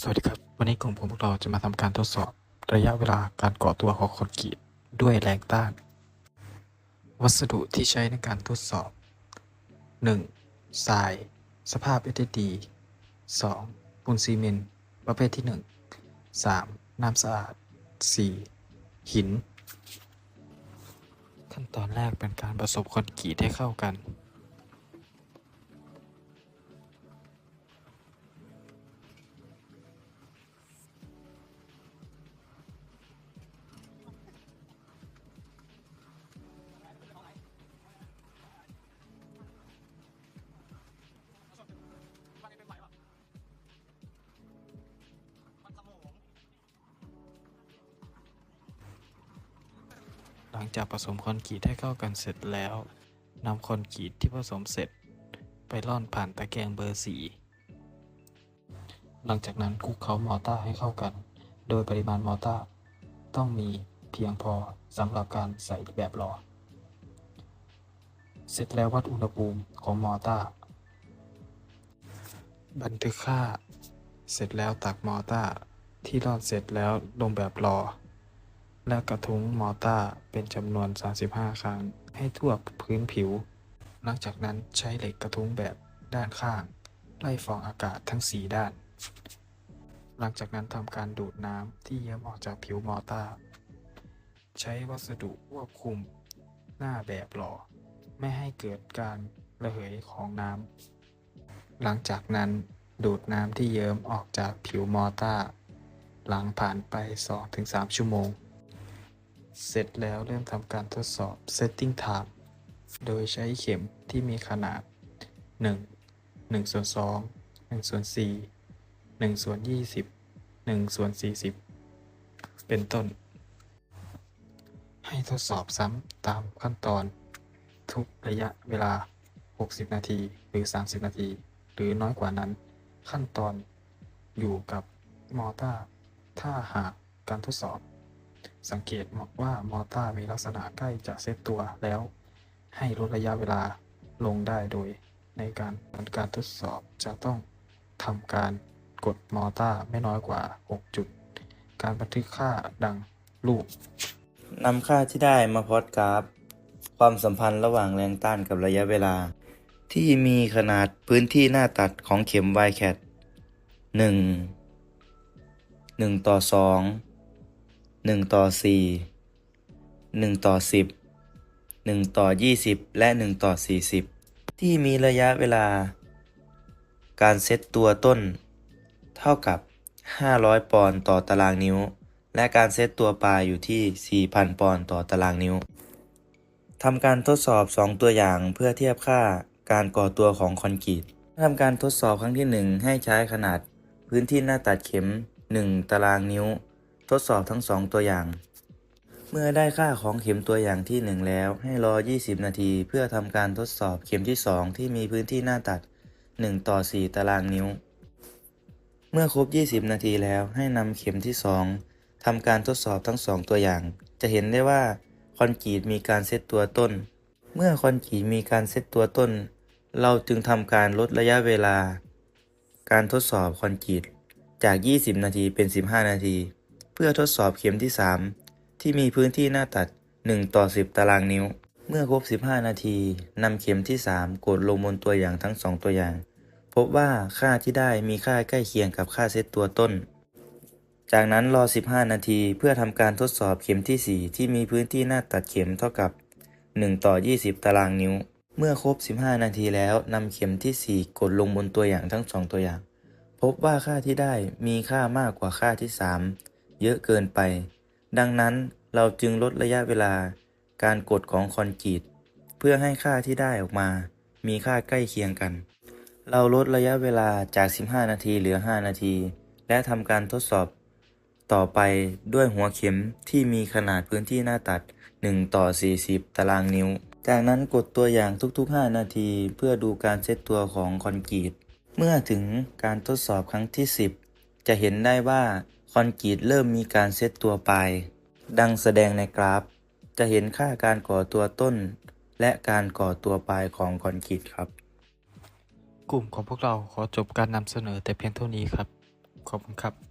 สวัสดีครับ วันนี้กลุ่มผมพวกเราจะมาทำการทดสอบระยะเวลาการก่อตัวของคอนกรีตด้วยแรงต้าน วัสดุที่ใช้ในการทดสอบ 1. ทราย สภาพ SSD 2. ปูนซีเมนต์ประเภทที่ 1 3. น้ำสะอาด 4. หิน ขั้นตอนแรกเป็นการผสมคอนกรีตให้เข้ากัน หลังจากผสมคอนกรีตให้เข้ากันเสร็จแล้วนำคอนกรีตที่ผสมเสร็จ ไปร่อนผ่านตะแกรงเบอร์สีหลังจากนั้นคลุกเคล้ามอต้าให้เข้ากัน โดยปริมาณมอต้าต้องมีเพียงพอสำหรับการใส่แบบหล่อเสร็จแล้ววัดอุณหภูมิของมอต้า บันทึกค่า เสร็จแล้วตักมอต้าที่ร่อนเสร็จแล้วลงแบบรอ และกระทุ้งมอต้าเป็นจำนวน 35 ครั้ง ให้ทั่วพื้นผิว หลังจากนั้นใช้เหล็กกระทุ้งแบบด้านข้าง ไล่ฟองอากาศทั้ง 4 ด้าน หลังจากนั้นทำการดูดน้ำที่เยิ้มออกจากผิวมอต้า ใช้วัสดุควบคุมหน้าแบบหล่อ ไม่ให้เกิดการระเหยของน้ำ หลังจากนั้นดูดน้ำที่เยิ้มออกจากผิวมอต้า หลังผ่านไป 2-3 ชั่วโมง เสร็จแล้วเริ่มทำการทดสอบ Setting Time โดยใช้เข็มที่มีขนาด 1 1ส่วน2 1ส่วน4 1ส่วน20 1ส่วน40 เป็นต้น ให้ทดสอบซ้ำตามขั้นตอน ทุกระยะเวลา 60 นาทีหรือ 30 นาที หรือน้อยกว่านั้น ขั้นตอนอยู่กับมอร์ต้าถ้าหากการทดสอบ สังเกตว่ามอต้ามีลักษณะใกล้จะเซตตัวแล้ว ให้ลดระยะเวลาลงได้โดย ในการการทดสอบจะต้องทำการกดมอต้าไม่น้อยกว่า 6 จุด การบันทึกค่าดังรูปนำค่าที่ได้มาพอตกราฟ ความสัมพันธ์ระหว่างแรงต้านกับระยะเวลา ที่มีขนาดพื้นที่หน้าตัดของเข็ม y c a t 1 1 ต่อ 2 1 ต่อ 4 1 ต่อ 10 1 ต่อ 20 และ 1 ต่อ 40 ที่มีระยะเวลา การเซตตัวต้น เท่ากับ 500 ปอนด์ต่อตารางนิ้ว และการเซตตัวปลายอยู่ที่ 4,000 ปอนด์ต่อตารางนิ้วทำการทดสอบ 2 ตัวอย่างเพื่อเทียบค่าการก่อตัวของคอนกรีตทำการทดสอบครั้งที่ 1 ให้ใช้ขนาดพื้นที่หน้าตัดเข็ม 1 ตารางนิ้ว ทดสอบทั้ง 2 ตัวอย่าง เมื่อได้ค่าของเข็มตัวอย่างที่ 1 แล้ว ให้รอ 20 นาที เพื่อทำการทดสอบเข็มที่ 2 ที่มีพื้นที่หน้าตัด 1 ต่อ 4 ตารางนิ้ว เมื่อครบ 20 นาทีแล้วให้นำเข็มที่ 2ทำการทดสอบทั้ง 2 ตัวอย่าง จะเห็นได้ว่าคอนกรีตมีการเซตตัวต้น เมื่อคอนกรีตมีการเซตตัวต้น เราจึงทำการลดระยะเวลา การทดสอบคอนกรีตจาก 20 นาทีเป็น 15 นาที เพื่อทดสอบเข็มที่ 3 ที่มีพื้นที่หน้าตัด 1 ต่อ 10 ตารางนิ้ว เมื่อครบ 15 นาทีนำเข็มที่ 3 กดลงบนตัวอย่างทั้ง 2 ตัวอย่าง พบว่าค่าที่ได้มีค่าใกล้เคียงกับค่าเซตตัวต้น จากนั้นรอ 15 นาทีเพื่อทำการทดสอบเข็มที่ 4 ที่มีพื้นที่หน้าตัดเข็มเท่ากับ 1 ต่อ 20 ตารางนิ้ว เมื่อครบ 15 นาทีแล้วนำเข็มที่ 4 กดลงบนตัวอย่างทั้ง 2 ตัวอย่าง พบว่าค่าที่ได้มีค่ามากกว่าค่าที่ 3 เยอะเกินไป ดังนั้นเราจึงลดระยะเวลาการกดของคอนกรีตเพื่อให้ค่าที่ได้ออกมา มีค่าใกล้เคียงกัน เราลดระยะเวลาจาก 15 นาทีเหลือ 5 นาที และทำการทดสอบต่อไปด้วยหัวเข็มที่มีขนาดพื้นที่หน้าตัด 1 ต่อ 40 ตารางนิ้ว จากนั้นกดตัวอย่างทุก ๆ 5 นาที เพื่อดูการเซตตัวของคอนกรีต เมื่อถึงการทดสอบครั้งที่ 10 จะเห็นได้ว่า คอนกรีตเริ่มมีการเซตตัวปลายดังแสดงในกราฟ จะเห็นค่าการก่อตัวต้น และการก่อตัวปลายของคอนกรีตครับ กลุ่มของพวกเราขอจบการนำเสนอแต่เพียงเท่านี้ครับ ขอบคุณครับ